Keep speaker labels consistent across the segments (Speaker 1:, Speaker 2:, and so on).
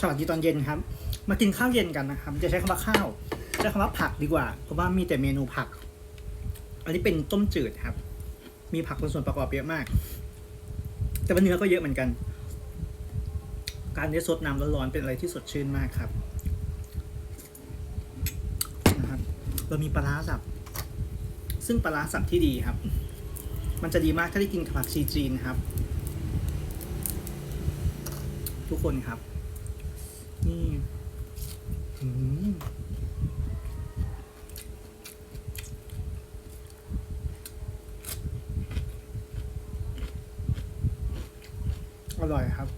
Speaker 1: สวัสดีตอนเย็นครับ มากินข้าวเย็นกันนะครับ จะใช้คำว่าข้าวใช้คำว่าผักดีกว่า เพราะว่ามีแต่เมนูผัก อันนี้เป็นต้มจืดครับ มีผักเป็นส่วนประกอบเยอะมาก แต่ว่าเนื้อก็เยอะเหมือนกัน การได้ซดน้ำร้อนๆเป็นอะไรที่สดชื่นมากครับนะครับเรามีปลาสับ ซึ่งปลาร้าสับที่ดีครับ มันจะดีมากถ้าได้กินกับผักชีจีนครับ ทุกคนครับ นี่อืมอร่อยครับ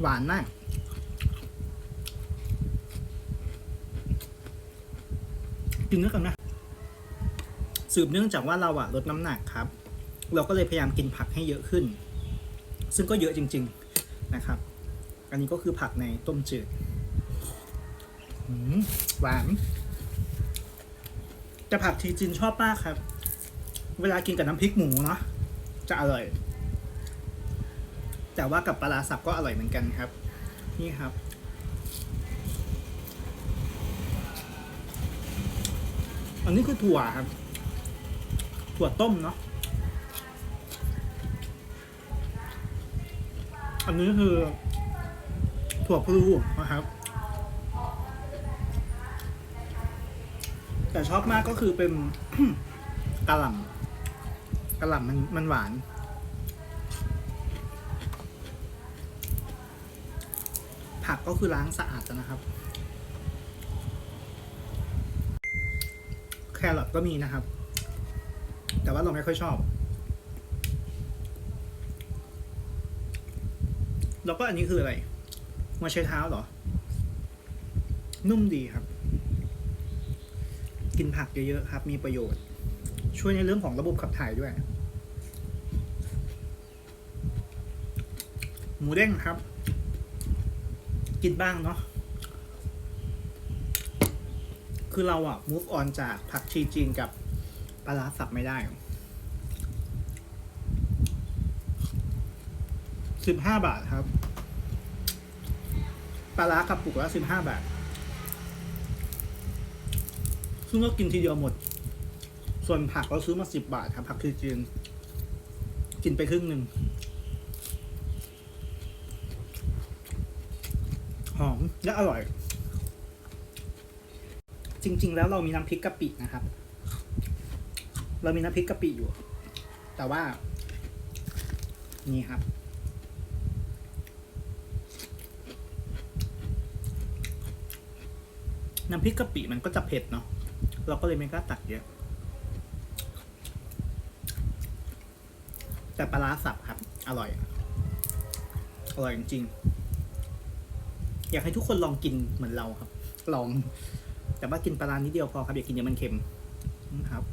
Speaker 1: หวานมาก กินด้วยกันนะ สืบเนื่องจากว่าเราอะลดน้ำหนักครับ เราก็เลยพยายามกินผักให้เยอะขึ้น ซึ่งก็เยอะจริง ๆนะครับ อันนี้ก็คือผักในต้มจืดหวานแต่ผักทีจินชอบมากครับ เวลากินกับน้ำพริกหมูเนาะจะอร่อย แต่ว่ากับปลาร้าสับก็อร่อยเหมือนกันครับ นี่ครับอันนี้คือถั่วครับ ถั่วต้มเนาะ อันนี้คือ ถั่วพลูนะครับ แต่ชอบมากก็คือเป็นกะหล่ำกะหล่ำมันมันหวานผักก็คือล้างสะอาดนะครับ แครอทก็มีนะครับ แต่ว่าเราไม่ค่อยชอบ แล้วก็อันนี้คืออะไร มาใช้เท้าเหรอ นุ่มดีครับ กินผักเยอะๆครับ มีประโยชน์ ช่วยในเรื่องของระบบขับถ่ายด้วย หมูเด้งครับ กินบ้างเนาะคือเราอะ move on จากผักชีจีนกับ ปลาร้าสับไม่ได้สิบห้าบาทครับ ปลาร้ากระปุกละสิบห้าบาท ซึ่งก็กินทีเดียวหมด ส่วนผักเราซื้อมาสิบบาทครับ ผักชีจีนกินไปครึ่งหนึ่ง หอมและอร่อย จริง ๆ แล้วเรามีน้ำพริกกะปินะครับ เรามีน้ำพริกกะปิอยู่ แต่ว่า นี่ครับ น้ำพริกกะปิมันก็จะเผ็ดเนาะเราก็เลยไม่กล้าตักเยอะ แต่ปลาร้าสับครับ อร่อย อร่อยจริงๆอยากให้ทุกคนลองกินเหมือนเราครับ ลอง แต่ว่ากินปลาร้านิดเดียวพอครับ อย่ากินเดี๋ยวมันเค็มนะครับ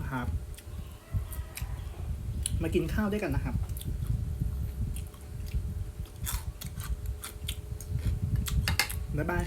Speaker 1: นะครับ มากินข้าวด้วยกันนะครับ บ๊ายบาย